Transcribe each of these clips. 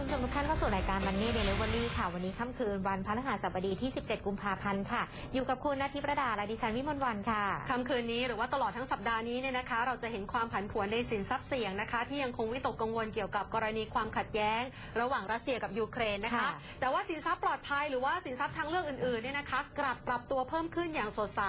คุณผู้ชมทุกท่านเข้าสู่รายการมันนี่เดลิเวอรี่ค่ะ วันนี้ค่ำคืนวันพฤหัสบดีที่ 17 กุมภาพันธ์ค่ะ อยู่กับคุณนาทิประดาและดิฉันวิมลวันค่ะ ค่ำคืนนี้หรือว่าตลอดทั้งสัปดาห์นี้เนี่ยนะคะ เราจะเห็นความผันผวนในสินทรัพย์เสี่ยงนะคะ ที่ยังคงวิตกกังวลเกี่ยวกับกรณีความขัดแย้ง ระหว่างรัสเซียกับยูเครนนะคะ ค่ะแต่ว่าสินทรัพย์ปลอดภัยหรือว่าสินทรัพย์ทางเลือกอื่นๆเนี่ยนะคะ กลับปรับตัวเพิ่มขึ้นอย่างสดใส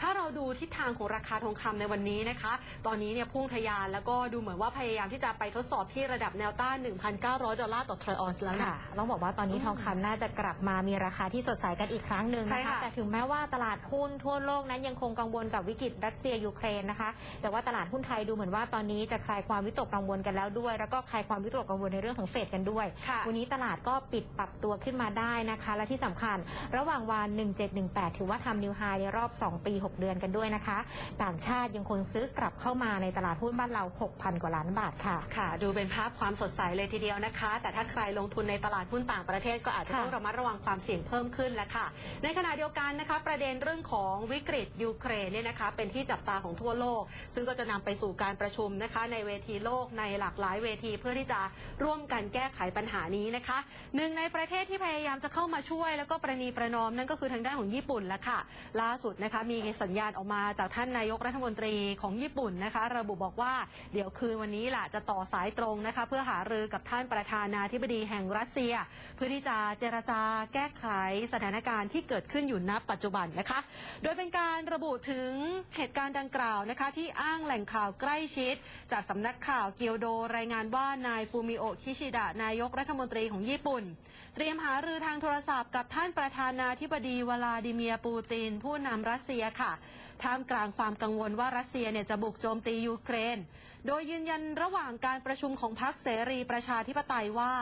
ถ้าเราดูทิศทางของราคาทองคำในวันนี้นะคะ ตอนนี้เนี่ยพุ่งทะยานแล้วก็ดูเหมือนว่าพยายามที่จะไปทดสอบที่ระดับแนวต้าน 1,900 ดอลลาร์ต่อทรอยออนซ์แล้วนะ ค่ะต้องบอกว่าตอนนี้ทองคำน่าจะกลับมามีราคาที่สดใสกันอีกครั้งหนึ่งใช่นะคะ ค่ะแต่ถึงแม้ว่าตลาดหุ้นทั่วโลกนั้นยังคงกังวลกับวิกฤตรัสเซียยูเครนนะคะ แต่ว่าตลาดหุ้นไทยดูเหมือนว่าตอนนี้จะคลายความวิตกกังวลกันแล้วด้วย แล้วก็คลายความวิตกกังวลในเรื่องของเฟดกันด้วย ค่ะ วันนี้ตลาดก็ปิดปรับตัวขึ้นมาได้นะคะ และที่สำคัญ ระหว่างวัน 1718 ถือว่าทำนิวไฮในรอบ 2 ปี 6 เดือนกันด้วยนะคะ ต่างชาติยังคงซื้อกลับเข้ามาในตลาดหุ้นบ้านเรา 6,000 กว่าล้านบาทค่ะ ค่ะ ดูเป็นภาพความสดใสเลยทีเดียวนะคะ แต่ถ้าใครลงทุนในตลาดหุ้นต่างประเทศก็อาจจะค่ะต้องระมัดระวังความเสี่ยงเพิ่มขึ้นแล้วค่ะ ในขณะเดียวกันนะคะประเด็นเรื่องของวิกฤตยูเครนเนี่ยนะคะเป็นที่จับตาของทั่วโลก ซึ่งก็จะนำไปสู่การประชุมนะคะ ในเวทีโลกในหลากหลายเวทีเพื่อที่จะร่วมกันแก้ไขปัญหานี้นะคะหนึ่งในประเทศที่พยายามจะเข้ามาช่วย แล้วก็ประนีประนอมนั่นก็คือทางด้านของญี่ปุ่นแล้วค่ะ ล่าสุดนะคะมีสัญญาณออกมาจากท่านนายกรัฐมนตรีของญี่ปุ่นนะคะ ระบุบอกว่าเดี๋ยวคืนวันนี้แหละจะต่อสายตรงนะคะ เพื่อหารือกับท่านประธานาธิบดีแห่งรัสเซีย เพื่อที่จะเจรจาแก้ไขสถานการณ์ที่เกิดขึ้นอยู่ณปัจจุบันนะคะ โดยเป็นการระบุถึงเหตุการณ์ดังกล่าวนะคะที่อ้างแหล่งข่าวใกล้ชิด จากสำนักข่าวเกียวโดรายงานว่านายฟูมิโอคิชิดะนายกรัฐมนตรีของญี่ปุ่น เตรียมหารือทางโทรศัพท์กับท่านประธานาธิบดีวลาดิเมียร์ปูติน ผู้นำรัสเซียค่ะท่ามกลางความกังวลว่ารัสเซียเนี่ยจะบุกโจมตียูเครนโดยยืนยันระหว่างการประชุมของพรรคเสรีประชาธิปไตยว่า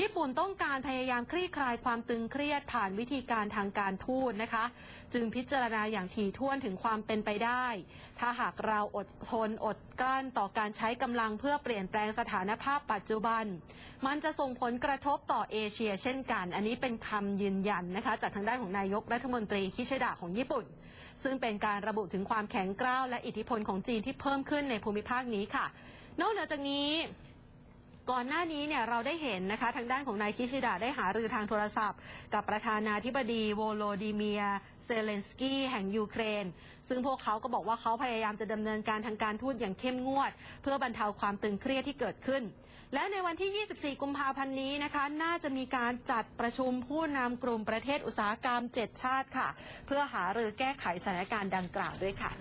ญี่ปุ่นต้องการพยายามคลี่คลายความตึงเครียดผ่านวิธีการทางการทูตนะคะจึงพิจารณาอย่างถี่ถ้วนถึงความเป็นไปได้ ถ้าหากเราอดทนอดกลั้นต่อการใช้กำลังเพื่อเปลี่ยนแปลงสถานภาพปัจจุบัน มันจะส่งผลกระทบต่อเอเชีย เช่นกัน อันนี้เป็นคำยืนยันนะคะ จากทางด้านของนายกรัฐมนตรีคิชิดะของญี่ปุ่น ซึ่งเป็นการระบุถึงความแข็งกร้าวและอิทธิพลของจีนที่เพิ่มขึ้นในภูมิภาคนี้ค่ะ นอกจากนี้ ก่อนหน้านี้เนี่ยเราได้เห็นนะคะทางด้านของนายคิชิดะได้หารือทางโทรศัพท์ กับประธานาธิบดีโวโลดิเมียเซเลนสกี้แห่งยูเครน ซึ่งพวกเขาก็บอกว่าเขาพยายามจะดำเนินการทางการทูตอย่างเข้มงวด เพื่อบรรเทาความตึงเครียดที่เกิดขึ้น และในวันที่ 24 กุมภาพันธ์นี้นะคะ น่าจะมีการจัดประชุมผู้นำกลุ่มประเทศอุตสาหกรรม 7 ชาติค่ะ เพื่อหารือแก้ไขสถานการณ์ดังกล่าวด้วยค่ะ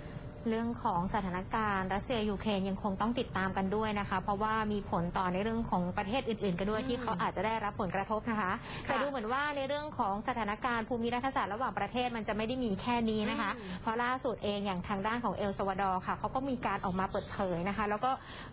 เรื่องของสถานการณ์รัสเซียยูเครนยังคงต้องติดตามกันด้วยนะคะ เพราะว่ามีผลต่อในเรื่องของประเทศอื่นๆ กันด้วยอืมที่เขาอาจจะได้รับผลกระทบนะคะ แต่ดูเหมือนว่าในเรื่องของสถานการณ์ภูมิรัฐศาสตร์ระหว่างประเทศมันจะไม่ได้มีแค่นี้นะคะอืมเพราะล่าสุดเองอย่างทางด้านของเอลซาวาดอร์ค่ะเขาก็มีการออกมาเปิดเผยนะคะ แล้วก็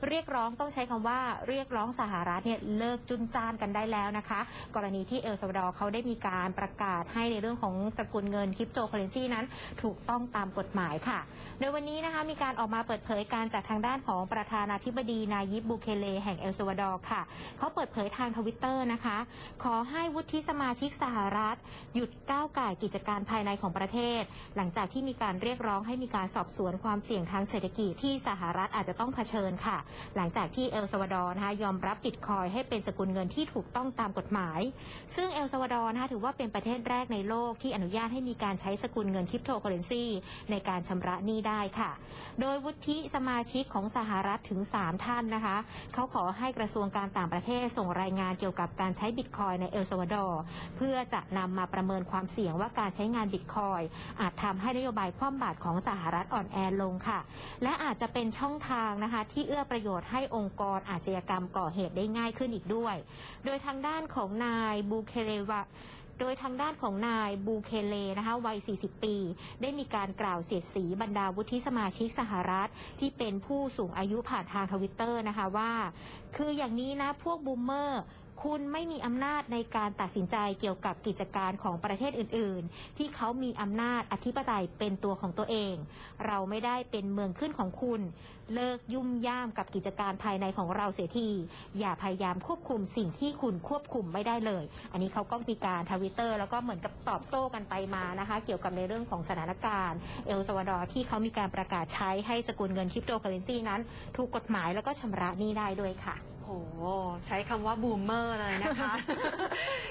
เรียกร้องต้องใช้คำว่าเรียกร้องสหรัฐเนี่ยเลิกจุนจ้านกันได้แล้วนะคะ กรณีที่เอลซาวาดอร์เขาได้มีการประกาศให้ในเรื่องของสกุลเงินคริปโตเคอเรนซีนั้น ถูกต้องตามกฎหมายค่ะ โดยวันนี้นะคะมีการออกมาเปิดเผยการจากทางด้านของประธานาธิบดีนายิบบูเคเลแห่งเอลซาวดอร์ค่ะ เขาเปิดเผยทางทวิตเตอร์นะคะ ขอให้วุฒิสมาชิกสหรัฐ หยุดก้าวไก่กิจการภายในของประเทศ หลังจากที่มีการเรียกร้องให้มีการสอบสวนความเสี่ยงทางเศรษฐกิจที่สหรัฐอาจจะต้องเผชิญค่ะ หลังจากที่เอลซาวดอร์นะคะยอมรับบิตคอยให้เป็นสกุลเงินที่ถูกต้องตามกฎหมาย ซึ่งเอลซาวดอร์นะคะถือว่าเป็นประเทศแรกในโลกที่อนุญาตให้มีการใช้สกุลเงินคริปโตเคอเรนซีในการชำระหนี้ได้ค่ะ โดยวุฒิสมาชิกของสหรัฐถึง 3 ท่านนะคะ เขาขอให้กระทรวงการต่างประเทศส่งรายงานเกี่ยวกับการใช้บิตคอยในเอลซาวาดอร์เพื่อจะนำมาประเมินความเสี่ยงว่าการใช้งานบิตคอยอาจทำให้นโยบายคว่ำบาตรของสหรัฐอ่อนแอลงค่ะ และอาจจะเป็นช่องทางนะคะ ที่เอื้อประโยชน์ให้องค์กรอาชญากรรมก่อเหตุได้ง่ายขึ้นอีกด้วย โดยทางด้านของนายบูเคเลวะ โดยทางด้านของนายบูเคเลนะคะวัย 40 ปี ได้มีการกล่าวเสียดสีบรรดาวุฒิสมาชิกสหรัฐ ที่เป็นผู้สูงอายุผ่านทางทวิตเตอร์นะคะว่า คืออย่างนี้นะพวกบูมเมอร์ คุณไม่มีอำนาจในการตัดสินใจเกี่ยวกับกิจการของประเทศอื่น ๆ ที่เขามีอำนาจอธิปไตยเป็นตัวของตัวเอง เราไม่ได้เป็นเมืองขึ้นของคุณ เลิกยุ่มย่ามกับกิจการภายในของเราเสียที อย่าพยายามควบคุมสิ่งที่คุณควบคุมไม่ได้เลย อันนี้เขาก็มีการทวิตเตอร์แล้วก็เหมือนกับตอบโต้กันไปมานะคะ เกี่ยวกับในเรื่องของสถานการณ์ เอลซาวาดอร์ที่เขามีการประกาศใช้ให้สกุลเงินคริปโตเคอเรนซีนั้น ถูกกฎหมายแล้วก็ชำระหนี้ได้ด้วยค่ะ โอ้โห ใช้คำว่าบูมเมอร์เลยนะคะ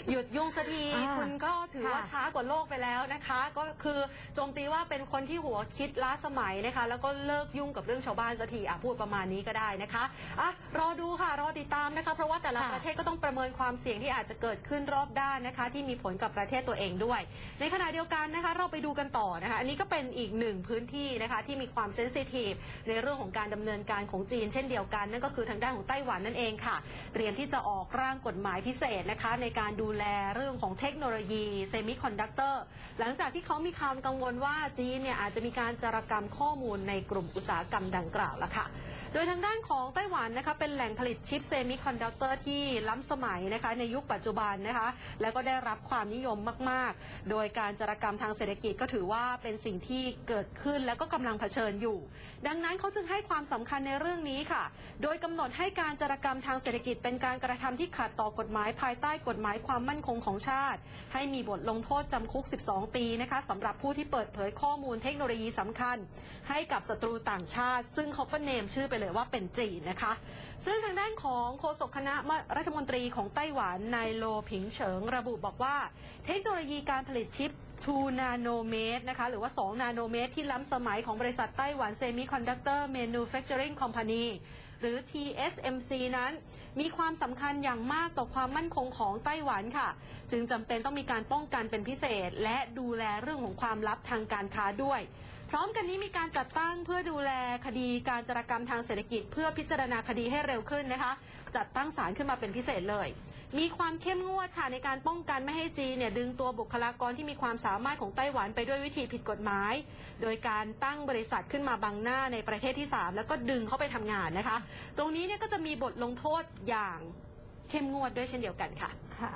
หยุดยุ่งสักทีอ่าคุณก็ถือว่าค่ะช้ากว่าโลกไปแล้วนะคะ ก็คือโจมตีว่าเป็นคนที่หัวคิดล้าสมัยนะคะ แล้วก็เลิกยุ่งกับเรื่องชาวบ้านสักทีอะพูดประมาณนี้ก็ได้นะคะอะรอดูค่ะรอติดตามนะคะ เพราะว่าแต่ละค่ะ ประเทศก็ต้องประเมินความเสี่ยงที่อาจจะเกิดขึ้นรอบด้านนะคะ ที่มีผลกับประเทศตัวเองด้วย ในขณะเดียวกันนะคะ เราไปดูกันต่อนะคะ อันนี้ก็เป็นอีกหนึ่งพื้นที่นะคะ ที่มีความเซนซิทีฟในเรื่องของการดำเนินการของจีน เช่นเดียวกันนั่นก็คือทางด้านของไต้หวันนั่นเองเองค่ะ เตรียมที่จะออกร่างกฎหมายพิเศษนะคะ ในการดูแลเรื่องของเทคโนโลยีเซมิคอนดักเตอร์หลังจากที่เขามีความกังวลว่าจีนเนี่ยอาจจะมีการจารกรรมข้อมูลในกลุ่มอุตสาหกรรมดังกล่าวละค่ะ โดยทางด้านของไต้หวันนะคะเป็นแหล่งผลิตชิปเซมิคอนดักเตอร์ที่ล้ำสมัยนะคะในยุคปัจจุบันนะคะแล้วก็ได้รับความนิยมมาก ๆ โดยการจารกรรมทางเศรษฐกิจก็ถือว่าเป็นสิ่งที่เกิดขึ้นแล้วก็กำลังเผชิญอยู่ ดังนั้นเขาจึงให้ความสำคัญในเรื่องนี้ค่ะ โดยกำหนดให้การจารกรรมทางเศรษฐกิจ เป็นการกระทำที่ขัดต่อกฎหมายภายใต้กฎหมายความมั่นคงของชาติ ให้มีบทลงโทษจำคุก 12 ปีนะคะสำหรับผู้ที่เปิดเผยข้อมูลเทคโนโลยีสำคัญ ให้กับศัตรูต่างชาติ ซึ่งเขาก็เนมชื่อไปเลยว่าเป็นจีนนะคะ ซึ่งทางด้านของโฆษกคณะรัฐมนตรีของไต้หวันนายโลผิงเฉิงระบุบอกว่า เทคโนโลยีการผลิตชิป2นาโนเมตรนะคะหรือว่า 2 นาโนเมตร ที่ล้ำสมัยของบริษัทไต้หวันเซมิคอนดักเตอร์ Manufacturing Company หรือ TSMC นั้น มีความสำคัญอย่างมากต่อความมั่นคงของไต้หวันค่ะ จึงจำเป็นต้องมีการป้องกันเป็นพิเศษ และดูแลเรื่องของความลับทางการค้าด้วย พร้อมกันนี้มีการจัดตั้งเพื่อดูแลคดีการจารกรรมทางเศรษฐกิจ เพื่อพิจารณาคดีให้เร็วขึ้นนะคะ จัดตั้งศาลขึ้นมาเป็นพิเศษเลย มีความเข้มงวดค่ะในการป้องกันไม่ให้จีนเนี่ยดึงตัวบุคลากรที่มีความสามารถของไต้หวันไปด้วยวิธีผิดกฎหมาย โดยการตั้งบริษัทขึ้นมาบังหน้าในประเทศที่ 3 แล้วก็ดึงเข้าไปทำงานนะคะ ตรงนี้เนี่ยก็จะมีบทลงโทษอย่างเข้มงวดด้วยเช่นเดียวกันค่ะค่ะ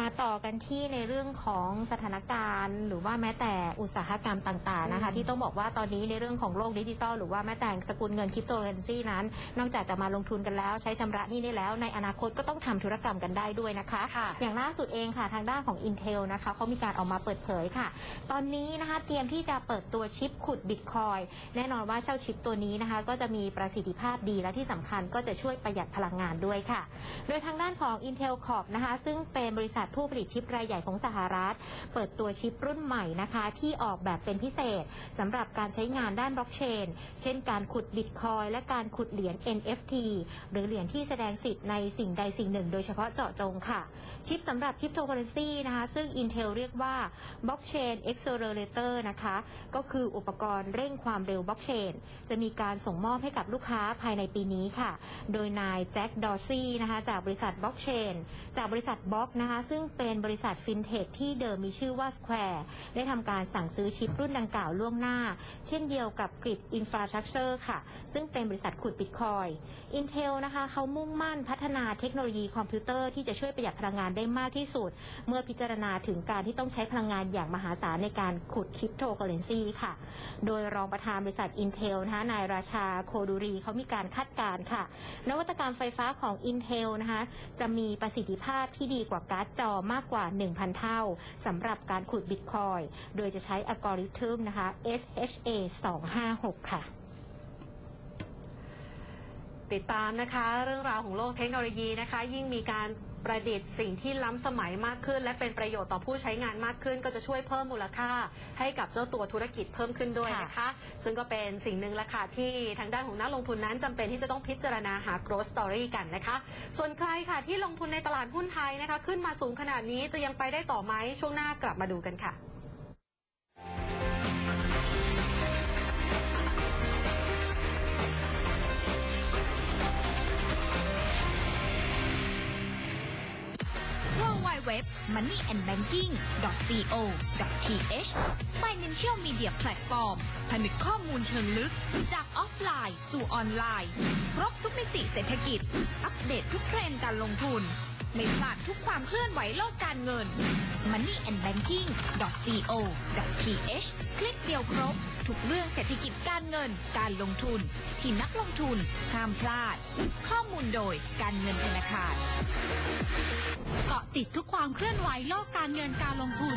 มาต่อกันที่ในเรื่องของสถานการณ์ หรือว่าแม้แต่อุตสาหกรรมต่างๆนะคะอืมที่ต้องบอกว่าตอนนี้ในเรื่องของโลกดิจิตอลหรือว่าแม้แต่สกุลเงินคริปโตเคอเรนซีนั้น นอกจากจะมาลงทุนกันแล้วใช้ชำระหนี้ได้แล้ว ในอนาคตก็ต้องทำธุรกรรมกันได้ด้วยนะคะค่ะอย่างล่าสุดเองค่ะทางด้านของ Intel นะคะเขามีการออกมาเปิดเผยค่ะ ตอนนี้นะคะเตรียมที่จะเปิดตัวชิปขุดบิตคอยแน่นอนว่าเจ้าชิปตัวนี้นะคะ ก็จะมีประสิทธิภาพดีและที่สำคัญก็จะช่วยประหยัดพลังงานด้วยค่ะ โดยทางด้านของ Intel Corp นะคะซึ่งเป็นบริษัทผู้ผลิตชิปรายใหญ่ของสหรัฐ เปิดตัวชิปรุ่นใหม่นะคะ ที่ออกแบบเป็นพิเศษสำหรับการใช้งานด้านบล็อกเชน เช่นการขุดบิตคอยและการขุดเหรียญ NFT หรือเหรียญที่แสดงสิทธิ์ในสิ่งใดสิ่งหนึ่ง โดยเฉพาะเจาะจงค่ะ ชิปสำหรับคริปโตเคอเรนซีนะคะ ซึ่ง Intel เรียกว่า Blockchain Accelerator นะคะ ก็คืออุปกรณ์เร่งความเร็วบล็อกเชน จะมีการส่งมอบให้กับลูกค้าภายในปีนี้ค่ะ โดยนายแจ็คดอซี่นะคะจากบริษัทบล็อกเชนจากบริษัทบล็อกนะคะซึ่งเป็นบริษัทฟินเทคที่เดิมมีชื่อว่า Square ได้ทำการสั่งซื้อชิปรุ่นดังกล่าวล่วงหน้า เช่นเดียวกับกริดอินฟราสตรักเจอร์ค่ะ ซึ่งเป็นบริษัทขุดบิตคอย Intel นะคะเขามุ่งมั่นพัฒนาเทคโนโลยีคอมพิวเตอร์ที่จะช่วยประหยัดพลังงานได้มากที่สุด เมื่อพิจารณาถึงการที่ต้องใช้พลังงานอย่างมหาศาลในการขุดคริปโตเคอเรนซีค่ะ โดยรองประธานบริษัท Intel นะคะนายราชาโคดูรีเขามีการคาดการณ์ค่ะ นวัตกรรมไฟฟ้าของ Intel นะคะจะมีประสิทธิภาพที่ดีกว่าการ์ดจอมากกว่า 1,000 เท่าสำหรับการขุดบิตคอยโดยจะใช้อัลกอริทึมนะคะ SHA 256 ค่ะติดตามนะคะ เรื่องราวของโลกเทคโนโลยีนะคะ ยิ่งมีการ ประดิษฐ์สิ่งที่ล้ำสมัยมากขึ้น และเป็นประโยชน์ต่อผู้ใช้งานมากขึ้น ก็จะช่วยเพิ่มมูลค่า ให้กับเจ้าตัวธุรกิจเพิ่มขึ้นด้วยนะคะ ซึ่งก็เป็นสิ่งหนึ่งละค่ะที่ทางด้านของนักลงทุนนั้นจำเป็นที่จะต้องพิจารณาหา growth story กันนะคะ ส่วนใครค่ะที่ลงทุนในตลาดหุ้นไทยนะคะ ขึ้นมาสูงขนาดนี้จะยังไปได้ต่อไหมช่วงหน้ากลับมาดูกันค่ะ เว็บ moneyandbanking.co.th Financial Media Platform ผนึกข้อมูลเชิงลึก จากออฟไลน์สู่ออนไลน์ ครบทุกมิติเศรษฐกิจ อัปเดตทุกเทรนด์การลงทุน ไม่พลาดทุกความเคลื่อนไหวโลกการเงิน Money and Banking co th คลิกเดียวครบ ทุกเรื่องเศรษฐกิจการเงิน การลงทุน ที่นักลงทุนห้ามพลาด ข้อมูลโดยการเงินธนาคารเกาะติดทุกความเคลื่อนไหวโลกการเงินการลงทุน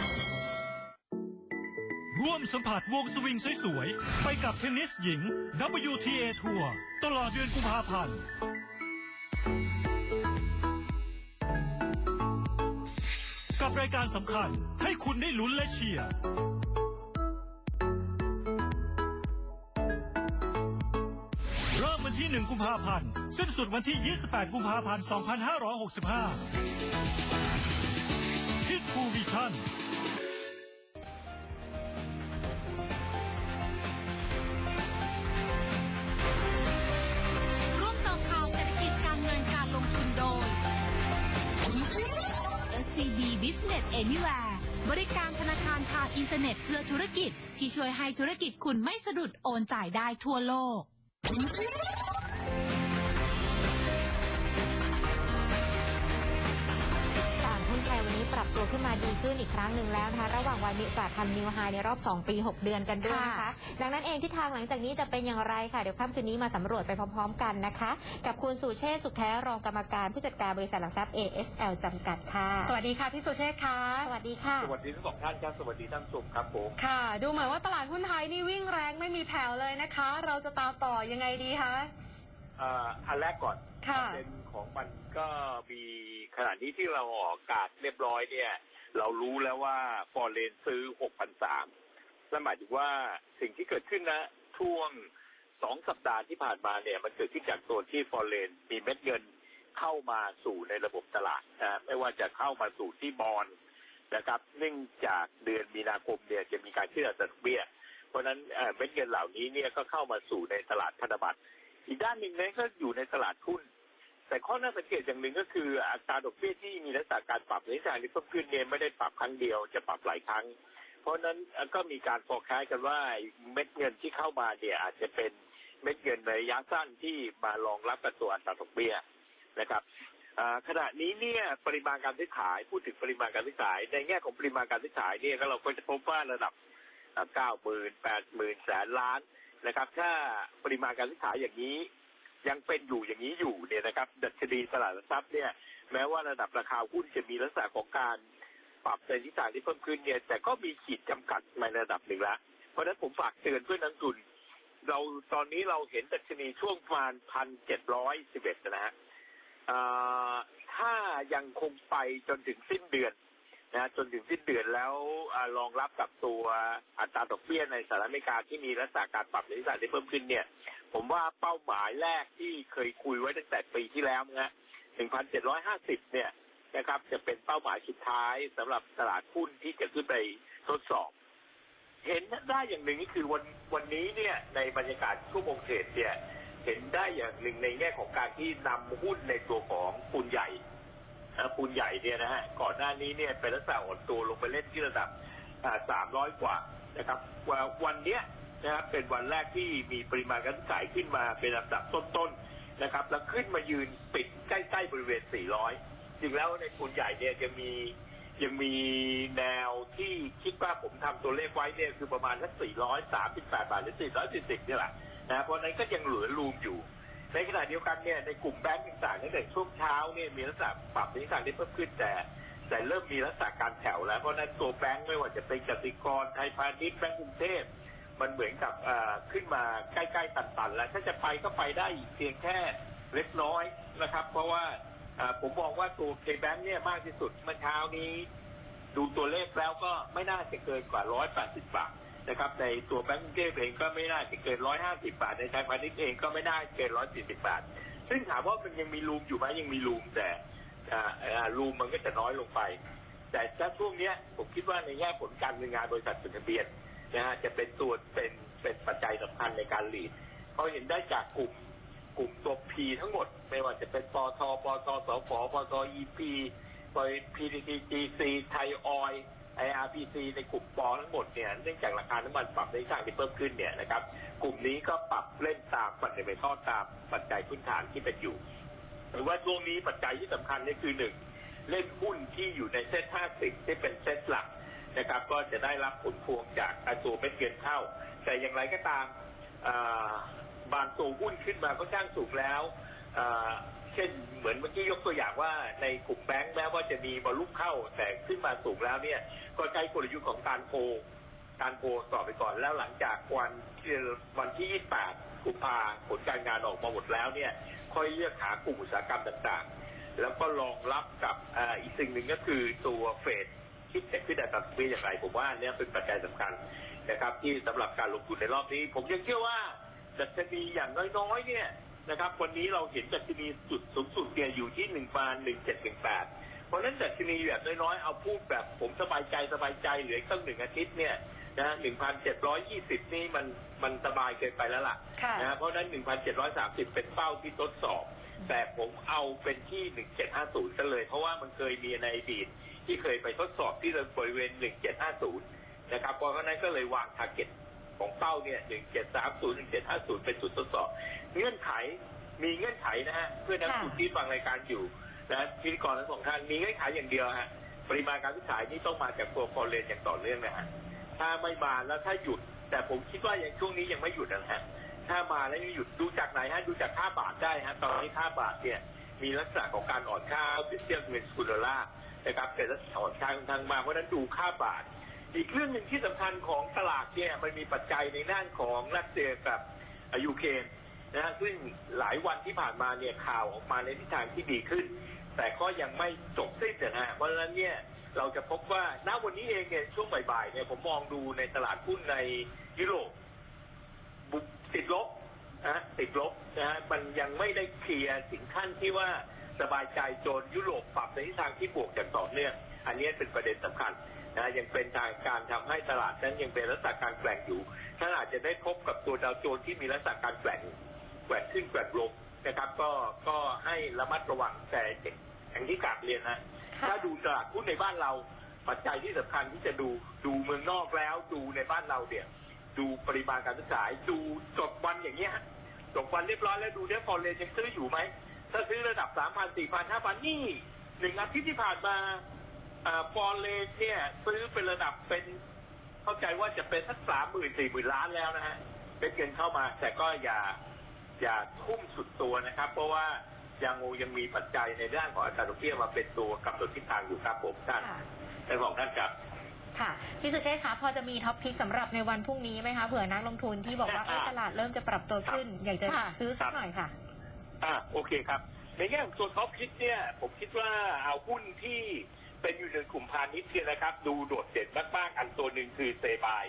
ร่วมสัมผัสวงสวิงสวยๆ ไปกับเทนนิสหญิง WTA ทัวร์ตลอดเดือนกุมภาพันธ์ กับรายการสำคัญให้คุณได้ลุ้นและเชียร์ เริ่มวันที่ 1 กุมภาพันธ์สิ้นสุดวันที่ 28 กุมภาพันธ์ 2565 ที่ทูวิชั่น อินเทอร์เน็ตเพื่อธุรกิจที่ช่วยให้ธุรกิจคุณไม่สะดุดโอนจ่ายได้ทั่วโลก ตัวขึ้นมาดีขึ้นอีกครั้งหนึ่งแล้วนะคะระหว่างวันมีโอกาสทำนิวไฮในรอบ 2 ปี 6 เดือนกันด้วยนะคะค่ะดังนั้นเองที่ทางหลังจากนี้จะเป็นอย่างไรค่ะ เดี๋ยวค่ำคืนนี้มาสำรวจไปพร้อมๆกันนะคะ กับคุณสุเชษฐ์สุขแท้รองกรรมการผู้จัดการบริษัทหลักทรัพย์ ASL จำกัดค่ะ สวัสดีค่ะพี่สุเชษฐ์ค่ะ สวัสดีค่ะ สวัสดีทั้งสองท่านครับสวัสดีท่านสุขครับผมค่ะ ดูเหมือนว่าตลาดหุ้นไทยนี่วิ่งแรงไม่มีแผ่วเลยนะคะ เราจะตามต่อยังไงดีคะอ่าอันแรกก่อนค่ะประเด็นของมันก็มี ขณะนี้ที่เราออกอากาศเรียบร้อยเนี่ย เรารู้แล้วว่าฟอร์เรนซื้อ6,300นั่นหมายถึงว่าสิ่งที่เกิดขึ้นนะช่วงสองสัปดาห์ที่ผ่านมาเนี่ย มันเกิดขึ้นจากตัวที่ฟอร์เรนมีเม็ดเงินเข้ามาสู่ในระบบตลาดนะไม่ว่าจะเข้ามาสู่ที่บอลนะครับ เนื่องจากเดือนมีนาคมเนี่ยจะมีการขึ้นอัตราดอกเบี้ย เพราะนั้นเม็ดเงินเหล่านี้เนี่ยก็เข้ามาสู่ในตลาดพันธบัตรอีกด้านหนึ่งนั้นก็อยู่ในตลาดทุน แต่ข้อน่าสังเกตอย่างหนึ่งก็คืออัตราดอกเบี้ยที่มีลักษณะการปรับในทิศทางที่เพิ่มขึ้นเนี่ยไม่ได้ปรับครั้งเดียวจะปรับหลายครั้ง เพราะนั้นก็มีการ forecast กันว่าเม็ดเงินที่เข้ามาเนี่ยอาจจะเป็นเม็ดเงินในระยะสั้นที่มารองรับกับตัวอัตราดอกเบี้ยนะครับขณะนี้เนี่ยปริมาณการซื้อขายพูดถึงปริมาณการซื้อขาย ในแง่ของปริมาณการซื้อขายเนี่ยก็เราก็จะพบว่าระดับเก้าหมื่นแปดหมื่นแสนล้านนะครับ ถ้าปริมาณการซื้อขายอย่างนี้ ยังเป็นอยู่อย่างนี้อยู่เนี่ยนะครับ ดัชนีตลาดหลักทรัพย์เนี่ย แม้ว่าระดับราคาหุ้นจะมีลักษณะของการปรับในทิศทางที่เพิ่มขึ้นเนี่ย แต่ก็มีขีดจำกัดในระดับหนึ่งละเพราะฉะนั้นผมฝากเตือนเพื่อนนักลงทุน เราตอนนี้เราเห็นดัชนีช่วงประมาณพันเจ็ดร้อยสิบเอ็ดนะฮะถ้ายังคงไปจนถึงสิ้นเดือน นะจนถึงสิ้นเดือนแล้วรองรับกับตัวอัตราดอกเบี้ยในสหรัฐอเมริกาที่มีลักษณะการปรับในทิศทางที่เพิ่มขึ้นเนี่ย ผมว่าเป้าหมายแรกที่เคยคุยไว้ตั้งแต่ปีที่แล้วนะ1,750 เนี่ยนะครับ จะเป็นเป้าหมายสุดท้ายสำหรับตลาดหุ้นที่จะขึ้นไปทดสอบ เห็นได้อย่างหนึ่งก็คือวันวันนี้เนี่ยในบรรยากาศชั่วโมงเศษเนี่ยเห็นได้อย่างหนึ่งในแง่ของการที่นำหุ้นในตัวของปูนใหญ่ นะปูนใหญ่เนี่ยนะฮะก่อนหน้านี้เนี่ยเป็นลักษณะอ่อนตัวลงไปเล่นที่ระดับสามร้อยกว่านะครับว,วันเนี้ยนะครับเป็นวันแรกที่มีปริมาณการขายขึ้นมาเป็นอันดับต้นๆนะครับ แล้วขึ้นมายืนปิดใกล้ๆบริเวณ 400 จริงแล้วในปูนใหญ่เนี่ยจะมียังมีแนวที่คิดว่าผมทำตัวเลขไว้เนี่ยคือประมาณสัก438 บาทหรือ 440เนี่ยแหละนะเพราะฉะนั้นก็ยังเหลือรูมอยู่ ในขณะเดียวกันเนี่ยในกลุ่มแบงก์ต่างๆตั้งแต่ช่วงเช้าเนี่ยมีลักษณะปรับในทิศทางที่เพิ่มขึ้นแต่แต่เริ่มมีลักษณะการแถวแล้วเพราะนั้นตัวแบงก์ไม่ว่าจะเป็นกสิกรไทยพาณิชย์แบงก์กรุงเทพมันเหมือนกับอ่าขึ้นมาใกล้ๆตันๆแล้วถ้าจะไปก็ไปได้อีกเพียงแค่เล็กน้อยนะครับ เพราะว่าอ่าผมมองว่าตัวเคแบงค์เนี่ยมากที่สุดเมื่อเช้านี้ ดูตัวเลขแล้วก็ไม่น่าจะเกินกว่า 180 บาท นะครับ ในตัวแบงก์กรุงเทพเองก็ไม่น่าจะเกิน150บาท ในไทยพาณิชย์เองก็ไม่น่าเกิน140บาท ซึ่งถามว่ามันยังมีรูมอยู่ไหมยังมีรูมแต่รูมมันก็จะน้อยลงไป แต่ถ้าช่วงเนี้ยผมคิดว่าในแง่ผลการดำเนินงานบริษัทจดทะเบียนนะฮะจะเป็นตัวเป็นเป็นปัจจัยสำคัญในการหลีดเราเห็นได้จากกลุ่มกลุ่มตัว P ทั้งหมด ไม่ว่าจะเป็นปอทปตสฟปต EP บริ PTTGC ไทยออย IRPC ในกลุ่มปอทั้งหมดเนี่ยเนื่องจากราคาน้ำมันปรับในทิศทางที่เพิ่มขึ้นเนี่ยนะครับกลุ่มนี้ก็ปรับเล่นตามปัจจัยไปทอดตามปัจจัยพื้นฐานที่เป็นอยู่หรือว่าช่วงนี้ปัจจัยที่สำคัญนี่คือหนึ่งเล่นหุ้นที่อยู่ในเซ็ต50 ที่เป็นเซ็ตหลักนะครับก็จะได้รับผลพวงจากอัตัวเม็ดเงินเข้า แต่อย่างไรก็ตามบางตัวหุ้นขึ้นมาก็ช่างสูงแล้ว เช่นเหมือนเมื่อกี้ยกตัวอย่างว่าในกลุ่มแบงค์แม้ว่าจะมีบอลลุ่มเข้า แต่ขึ้นมาสูงแล้วเนี่ย ก็ใช้กลยุทธ์ของการโพลการโพลต่อไปก่อนแล้วหลังจากวันที่วันที่ 28 กุมภาผลการงานออกมาหมดแล้วเนี่ย ค่อยเลือกหากลุ่มอุตสาหกรรมต่างๆ แล้วก็รองรับกับออีกสิ่งหนึ่งก็คือตัวเฟดคิดจะขึ้นอัตราดอกเบี้ยอย่างไรผมว่านเนี้ยเป็นปัจจัยสำคัญนะครับที่สำหรับการลงทุนในรอบนี้ ผมยังเชื่อว่าดัชนีอย่างน้อยๆเนี่ย นะครับ วันนี้เราเห็นดัชนีจุดสูงสุดเนี่ยอยู่ที่หนึ่งพันหนึ่งเจ็ดหนึ่งแปดเพราะฉะนั้นดัชนีแบบน้อยๆเอาพูดแบบผมสบายใจสบายใจเหลืออีกตั้งหนึ่งอาทิตย์เนี่ยนะหนึ่งพันเจ็ดร้อยยี่สิบนี่มันมันสบายเกินไปแล้วล่ะค่ะ นะเพราะฉะนั้น1,730เป็นเป้าที่ทดสอบ แต่ผมเอาเป็นที่1750กันเลย เพราะว่ามันเคยมีในอดีตที่เคยไปทดสอบที่บริเวณ1750นะครับเพราะฉะนั้นก็เลยวางทาร์เก็ตของเป้าเนี่ย1730 1750เป็นจุดทดสอบ เงื่อนไขมีเงื่อนไขนะฮะเพื่อนักลงทุนที่ฟังรายการอยู่นะพิธีกรทั้งสองท่านมีเงื่อนไขอย่างเดียวฮะปริมาณการซื้อขายนี่ต้องมาจากตัวฟอเรนอย่างต่อเนื่องนะฮะถ้าไม่มาแล้วถ้าหยุด แต่ผมคิดว่ายังช่วงนี้ยังไม่หยุดนะฮะถ้ามาแล้วยังหยุดดูจากไหนฮะดูจากค่าบาทได้ฮะตอนนี้ค่าบาทเนี่ยมีลักษณะของการอ่อนค่าเปรียบเทียบเงินสกุลดอลลาร์นะครับเป็นลักษณะอ่อนค่าค่อนข้างมากเพราะฉะนั้นดูค่าบาท อีกเรื่องหนึ่งที่สำคัญของตลาดเนี่ยมันมีปัจจัยในด้านของรัสเซียกับยูเครน นะฮะซึ่งหลายวันที่ผ่านมาเนี่ยข่าวออกมาในทิศทางที่ดีขึ้น แต่ก็ยังไม่จบสิ้นนะฮะเพราะฉะนั้นเนี่ยเราจะพบว่าณวันนี้เองเนี่ยช่วงบ่ายๆเนี่ยผมมองดูในตลาดหุ้นในยุโรปบุกติดลบนะฮะติดลบนะฮะมันยังไม่ได้เคลียร์ถึงขั้นที่ว่าสบายใจจนยุโรปปรับในทิศทางที่บวกอย่างต่อเนื่องอันนี้เป็นประเด็นสำคัญนะยังเป็นทางการทำให้ตลาดนั้นยังเป็นลักษณะการแกว่งอยู่ท่านอาจจะได้พบกับตัวดาวโจนส์ที่มีลักษณะการแกว่ง ว่งขึ้นแกว่งลงนะครับ ก็ก็ให้ระมัดระวังแต่อย่างที่กลับเรียนนะค่ะถ้าดูตลาดหุ้นในบ้านเรา ปัจจัยที่สำคัญที่จะดูดูเมืองนอกแล้ว ดูในบ้านเราเนี่ยดูปริมาณการซื้อขายดูจบวันอย่างเงี้ยฮะจบวันเรียบร้อยแล้วดูเนี่ยฟอร์เรนยังซื้ออยู่ไหมถ้าซื้อระดับสามพันสี่พันห้าพันนี่หนึ่งอาทิตย์ที่ผ่านมาฟอร์เรนเนี่ยซื้อเป็นระดับเป็นเข้าใจว่าจะเป็นสักสามหมื่นสี่หมื่นล้านแล้วนะฮะเป็นเงินเข้ามา แต่ก็อย่า อย่าทุ่มสุดตัวนะครับ เพราะว่ายังยังมีปัจจัยในด้านของอัตราดอกเบี้ยมาเป็นตัวกำหนดทิศทางอยู่ครับผมท่านค่ะท่านรองท่านครับค่ะพี่สุเชษฐ์คะพอจะมีท็อปพิกสำหรับในวันพรุ่งนี้ไหมคะเผื่อนักลงทุนที่บอกว่าเอ้ยตลาดเริ่มจะปรับตัวขึ้น อยากจะค่ะซื้อสักหน่อยค่ะ อ่าโอเคครับ ในแง่ของตัวท็อปพิกเนี่ย ผมคิดว่าเอาหุ้นที่เป็นอยู่ในกลุ่มพาณิชย์เนี่ยนะครับ ดูโดดเด่นมากๆ อันตัวหนึ่งคือเซบาย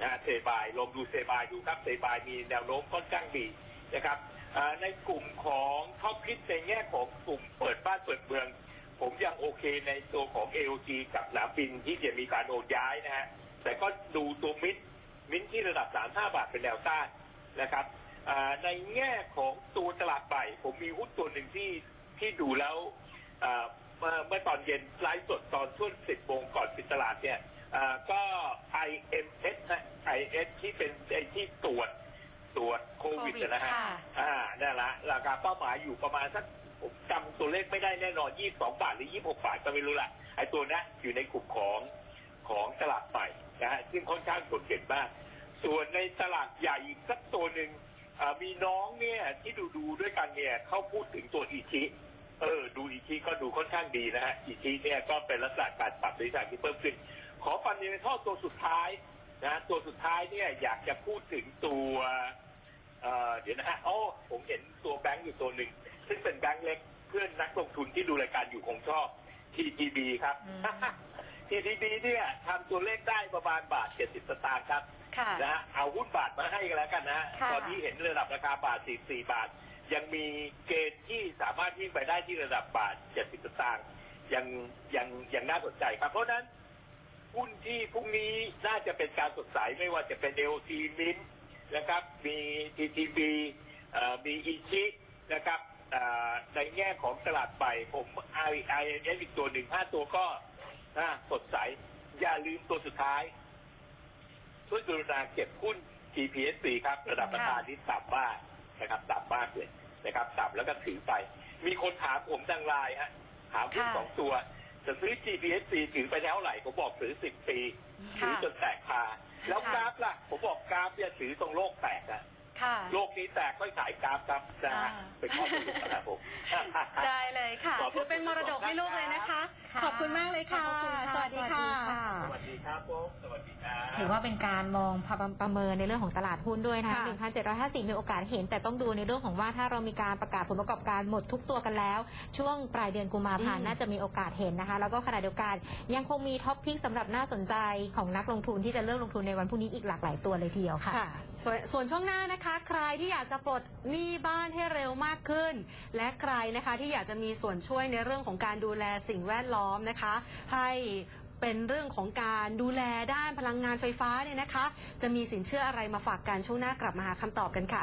นะฮะเซบายลองดูเซบายดูครับเซบายมีแนวโน้มค่อนข้างดี นะครับในกลุ่มของท็อปพิกในแง่ของกลุ่มเปิดบ้านเปิดเมือง ผมยังโอเคในตัวของ AOG กับสนามบินที่จะมีการโอนย้ายนะฮะแต่ก็ดูตัวมิดมิดที่ระดับ 35 บาทเป็นแนวต้านนะครับในแง่ของตัวตลาดใหม่ผมมีหุ้นตัวหนึ่งที่ที่ดูแล้วเมื่อเมื่อตอนเย็นไลฟ์สดตอนช่วง 10โมงก่อนปิดตลาดเนี่ยอ่าก็ IMS นะ IS ที่เป็นไอ้ที่ตรวจตรวจโควิดนะฮะ ค่ะ อ่านั่นละราคาเป้าหมาย อยู่ประมาณสักผมจำตัวเลขไม่ได้แน่นอน22บาทหรือ26บาทก็ไม่รู้ละ มีเกณฑ์ที่สามารถวิ่งไปได้ที่ระดับบาท 70สตางค์ยังยังยังน่าสนใจครับ เพราะนั้นหุ้นที่พรุ่งนี้น่าจะเป็นการสดใสไม่ว่าจะเป็นเอลทีมินนะครับ มีทีทีบีมีอีชินะครับในแง่ของตลาดไปผมไอไอเอสอีกตัวหนึ่งห้าตัวก็น่าสดใส อย่าลืมตัวสุดท้าย ช่วยกรุณาเก็บหุ้น GPSC ครับ ระดับประธานที่ต่ำมากนะครับต่ำมากเลย นะครับต่ำแล้วก็ถือไป มีคนถามผมทางไลน์ฮะถามหุ้นค่ะ สองตัว จะซื้อ GPSC ถือไปเท่าไหร่ผมบอกถือสิบปี ถือจนแตกคาแล้วกราฟล่ะ ผมบอกกราฟเนี่ยถือตรงโลกแตกอะ ค่ะโลกนี้แตกค่อยขายกราฟครับนะฮะอ่าเป็นข้อสรุปนะครับผมได้เลยค่ะขอบคุถืณอเป็นมรดกให้ลูกเลยนะคะค่ะขอบคุณมากเลยค่ะขอบคุณสวัสดีค่ะ สวัสดีครับผมสวัสดีครับถือว่าเป็นการมองประเมินในเรื่องของตลาดหุ้นด้วยนะคะค่ะ1,750 มีโอกาสเห็น แต่ต้องดูในเรื่องของว่าถ้าเรามีการประกาศผลประกอบการหมดทุกตัวกันแล้ว ช่วงปลายเดือนกุมภาพันธ์น่าจะมีโอกาสเห็นนะคะ แล้วก็ขณะเดียวกันยังคงมีท็อปพิกสำหรับน่าสนใจของนักลงทุนที่จะเลือกลงทุนในวันพรุ่งนี้อีกหลากหลายตัวเลยทีเดียวค่ะค่ะส่วนส่วนช่วงหน้านะคะใครที่อยากจะปลดหนี้บ้านให้เร็วมากขึ้น และใครนะคะที่อยากจะมีส่วนช่วยในเรื่องของการดูแลสิ่งแวดล้อมนะคะ ให้เป็นเรื่องของการดูแลด้านพลังงานไฟฟ้าเนี่ยนะคะ จะมีสินเชื่ออะไรมาฝากกันช่วงหน้ากลับมาหาคำตอบกันค่ะ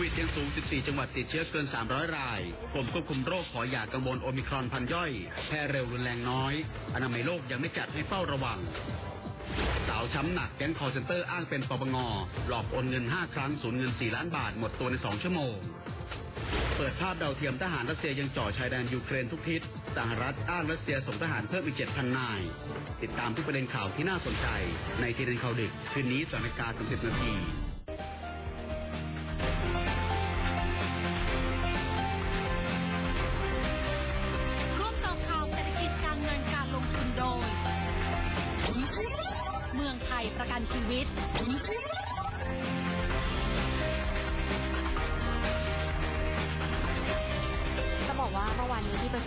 วิดยังสูง 14 จังหวัดติดเชื้อเกิน 300 รายกรมควบคุมโรคขออย่ากังวลโอมิครอนพันย่อย แพร่เร็วรุนแรงน้อย อนามัยโลกยังไม่จัดให้เฝ้าระวัง สาวช้ำหนักแก๊งคอร์เซนเตอร์อ้างเป็นปปงหลอกโอนเงิน 5 ครั้งสูญเงิน 4 ล้านบาทหมดตัวใน 2 ชั่วโมง เปิดภาพดาวเทียมทหารรัสเซียยังจ่อชายแดนยูเครนทุกทิศสหรัฐอ้างรัสเซียส่งทหารเพิ่มอีก 7,000 นาย ติดตามทุกประเด็นข่าวที่น่าสนใจ ในทีเด็นข่าวดึกคืนนี้สองนาฬิกา30นาที ประกันชีวิตจ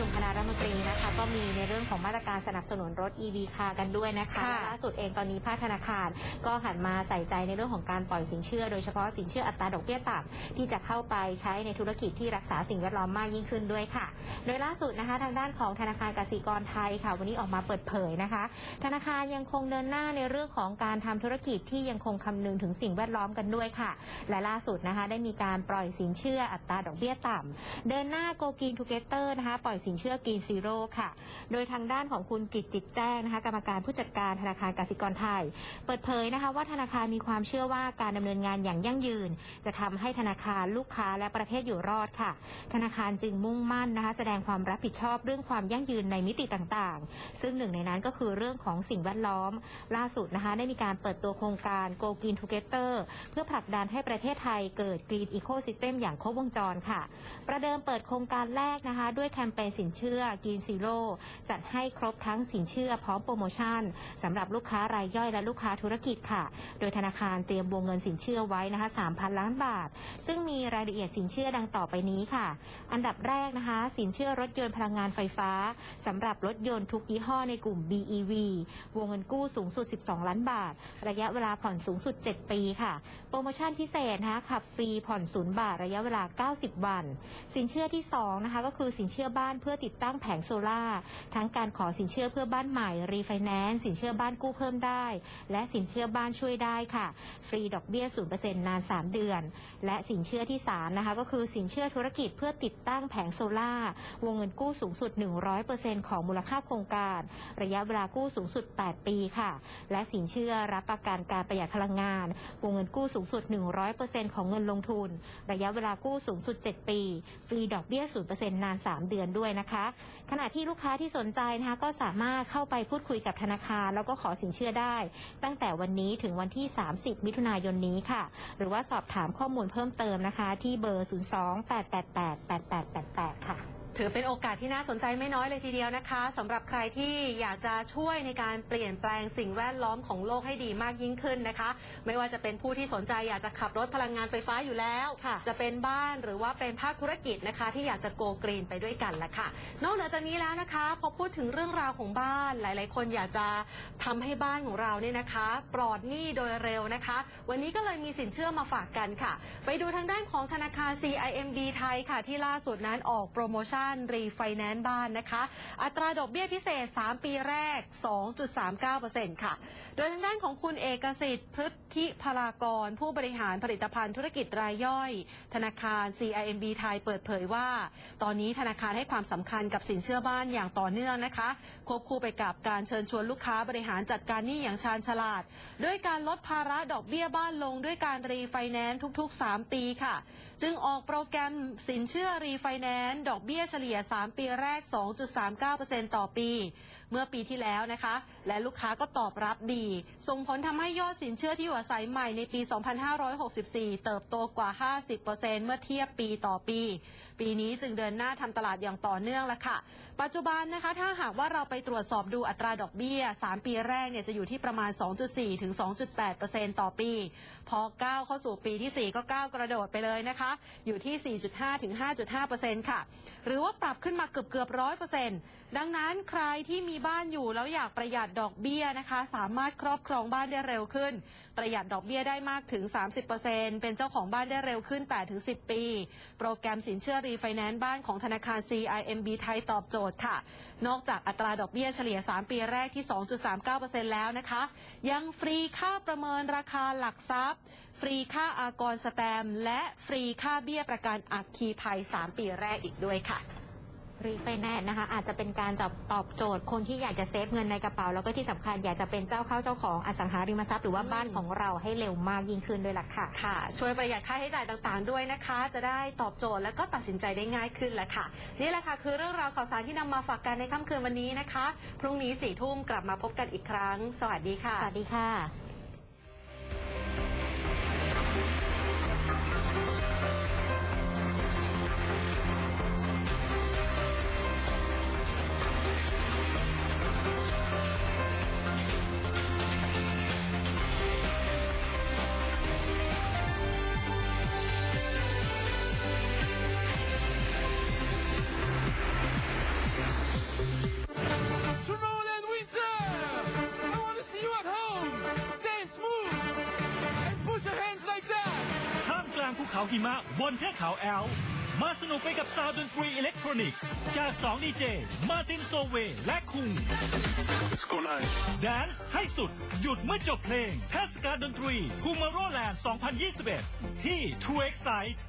ชุมคณะรัฐมนตรีนะคะก็มีในเรื่องของมาตรการสนับสนุนรถ EV คากันด้วยนะคะค่ะและล่าสุดเองตอนนี้ภาคธนาคารก็หันมาใส่ใจในเรื่องของการปล่อยสินเชื่อ โดยเฉพาะสินเชื่ออัตราดอกเบี้ยต่ำที่จะเข้าไปใช้ในธุรกิจที่รักษาสิ่งแวดล้อมมากยิ่งขึ้นด้วยค่ะ โดยล่าสุดนะคะทางด้านของธนาคารกสิกรไทยค่ะ วันนี้ออกมาเปิดเผยนะคะ ธนาคารยังคงเดินหน้าในเรื่องของการทำธุรกิจที่ยังคงคำนึงถึงสิ่งแวดล้อมกันด้วยค่ะ และล่าสุดนะคะ ได้มีการปล่อยสินเชื่ออัตราดอกเบี้ยต่ำเดินหน้า Go Green Together นะคะปล่อยสินเชื่อ Green Zero ค่ะ โดยทางด้านของคุณกิจจิตแจ้งนะคะกรรมการผู้จัดการธนาคารกสิกรไทย เปิดเผยนะคะว่าธนาคารมีความเชื่อว่าการดำเนินงานอย่างยั่งยืน จะทำให้ธนาคารลูกค้าและประเทศอยู่รอดค่ะ ธนาคารจึงมุ่งมั่นนะคะแสดงความรับผิดชอบเรื่องความยั่งยืนในมิติต่างๆ ซึ่งหนึ่งในนั้นก็คือเรื่องของสิ่งแวดล้อม ล่าสุดนะคะได้มีการเปิดตัวโครงการ Go Green Together เพื่อผลักดันให้ประเทศไทยเกิด Green Ecosystem อย่างครบวงจรค่ะ ประเดิมเปิดโครงการแรกนะคะ ด้วยแคมเปเป็นสินเชื่อกินซีโร่จัดให้ครบทั้งสินเชื่อพร้อมโปรโมชั่นสำหรับลูกค้ารายย่อยและลูกค้าธุรกิจค่ะ โดยธนาคารเตรียมวงเงินสินเชื่อไว้นะคะ3,000 ล้านบาท ซึ่งมีรายละเอียดสินเชื่อดังต่อไปนี้ค่ะ อันดับแรกนะคะ สินเชื่อรถยนต์พลังงานไฟฟ้าสำหรับรถยนต์ทุกยี่ห้อในกลุ่ม BEV วงเงินกู้สูงสุด 12 ล้านบาท ระยะเวลาผ่อนสูงสุด 7 ปีค่ะ โปรโมชั่นพิเศษนะคะขับฟรีผ่อนศูนย์บาทระยะเวลา 90 วัน สินเชื่อที่2นะคะก็คือสินเชื่อบ้านพื่อติดตั้งแผงโซล่าทั้งการขอสินเชื่อเพื่อบ้านใหม่รีไฟแนนซ์สินเชื่อบ้านกู้เพิ่มได้ และสินเชื่อบ้านช่วยได้ค่ะ ฟรีดอกเบี้ย 0%นาน 3 เดือน และสินเชื่อที่3นะคะก็คือสินเชื่อธุรกิจเพื่อติดตั้งแผงโซล่าวงเงินกู้สูงสุด 100%ของมูลค่าโครงการ ระยะเวลากู้สูงสุด 8 ปีค่ะ และสินเชื่อรับประกันการประหยัดพลังงาน วงเงินกู้สูงสุด 100%ของเงินลงทุน ระยะเวลากู้สูงสุด 7 ปี ฟรีดอกเบี้ย 0%นาน 3 เดือนด้วยนะคะ ขณะที่ลูกค้าที่สนใจนะคะก็สามารถเข้าไปพูดคุยกับธนาคาร แล้วก็ขอสินเชื่อได้ ตั้งแต่วันนี้ถึงวันที่ 30 มิถุนายนนี้ค่ะ หรือว่าสอบถามข้อมูลเพิ่มเติมนะคะ ที่เบอร์ 02-888-8888 ค่ะ ถือเป็นโอกาสที่น่าสนใจไม่น้อยเลยทีเดียวนะคะสำหรับใครที่อยากจะช่วยในการเปลี่ยนแปลงสิ่งแวดล้อมของโลกให้ดีมากยิ่งขึ้นนะคะ ไม่ว่าจะเป็นผู้ที่สนใจอยากจะขับรถพลังงานไฟฟ้าอยู่แล้วค่ะจะเป็นบ้านหรือว่าเป็นภาคธุรกิจนะคะ ที่อยากจะโกกรีนไปด้วยกันแหละค่ะ นอกเหนือจากนี้แล้วนะคะพอพูดถึงเรื่องราวของบ้านหลาย ๆ คนอยากจะทำให้บ้านของเราเนี่ยนะคะ ปลอดหนี้โดยเร็วนะคะ วันนี้ก็เลยมีสินเชื่อมาฝากกันค่ะ ไปดูทางด้านของธนาคาร CIMB ไทยค่ะที่ล่าสุดนั้นออกโปรโมชั่นานรีไฟแนนซ์บ้านนะคะ อัตราดอกเบี้ยพิเศษ 3 ปีแรก 2.39%ค่ะ โดยทางด้านของคุณเอกสิทธิ์พฤทธิพลากร ผู้บริหารผลิตภัณฑ์ธุรกิจรายย่อย ธนาคาร CIMB ไทยเปิดเผยว่า ตอนนี้ธนาคารให้ความสำคัญกับสินเชื่อบ้านอย่างต่อเนื่องนะคะ ควบคู่ไปกับการเชิญชวนลูกค้าบริหารจัดการหนี้อย่างชาญฉลาด ด้วยการลดภาระดอกเบี้ยบ้านลงด้วยการรีไฟแนนซ์ทุก ๆ 3 ปีค่ะจึงออกโปรแกรมสินเชื่อรีไฟแนนซ์ดอกเบี้ยเฉลี่ย 3 ปีแรก 2.39%ต่อปี เมื่อปีที่แล้วนะคะ และลูกค้าก็ตอบรับดี ส่งผลทำให้ยอดสินเชื่อที่อยู่อาศัยใหม่ในปี 2564 เติบโตกว่า 50%เมื่อเทียบปีต่อปีปีนี้จึงเดินหน้าทำตลาดอย่างต่อเนื่องแล้วค่ะ ปัจจุบันนะคะ ถ้าหากว่าเราไปตรวจสอบดูอัตราดอกเบี้ย 3 ปีแรกเนี่ยจะอยู่ที่ประมาณ 2.4 ถึง 2.8%ต่อปี พอก้าวเข้าสู่ปีที่ 4 ก็ก้าวกระโดดไปเลยนะคะ อยู่ที่ 4.5 ถึง 5.5%ค่ะ หรือว่าปรับขึ้นมาเกือบเกือบร้อยเปอร์เซ็นต์ ดังนั้นใครที่มีบ้านอยู่แล้วอยากประหยัดดอกเบี้ยนะคะ สามารถครอบครองบ้านได้เร็วขึ้น ประหยัดดอกเบี้ยได้มากถึง 30%เป็นเจ้าของบ้านได้เร็วขึ้น 8-10 ปี โปรแกรมสินเชื่อรีไฟแนนซ์บ้านของธนาคาร CIMB ไทยตอบโจทย์ค่ะ นอกจากอัตราดอกเบี้ยเฉลี่ย 3 ปีแรกที่ 2.39%แล้วนะคะ ยังฟรีค่าประเมินราคาหลักทรัพย์ ฟรีค่าอากรสแตม และฟรีค่าเบี้ยประกันอัคคีภัย 3 ปีแรกอีกด้วยค่ะ รีไฟแนนซ์นะคะ อาจจะเป็นการจับตอบโจทย์คนที่อยากจะเซฟเงินในกระเป๋า แล้วก็ที่สำคัญอยากจะเป็นเจ้าเข้าเจ้าของอสังหาริมทรัพย์หรือว่าบ้านของเราให้เร็วมากยิ่งขึ้นด้วยล่ะค่ะค่ะ ช่วยประหยัดค่าใช้จ่ายต่างๆ ด้วยนะคะ จะได้ตอบโจทย์และก็ตัดสินใจได้ง่ายขึ้นแหละค่ะ นี่แหละค่ะคือเรื่องราวข่าวสารที่นำมาฝากกันในค่ำคืนวันนี้นะคะ พรุ่งนี้สี่ทุ่มกลับมาพบกันอีกครั้ง สวัสดีค่ะ สวัสดีค่ะ ซาวด์ดนตรีอิเล็กทรอนิกส์จาก2ดีเจมาตินโซเวและคุงแดนซ์ให้สุด หยุดเมื่อจบเพลงเทศกาลดนตรี t ูม o r r o w l a n d 2021 ที่ True Excite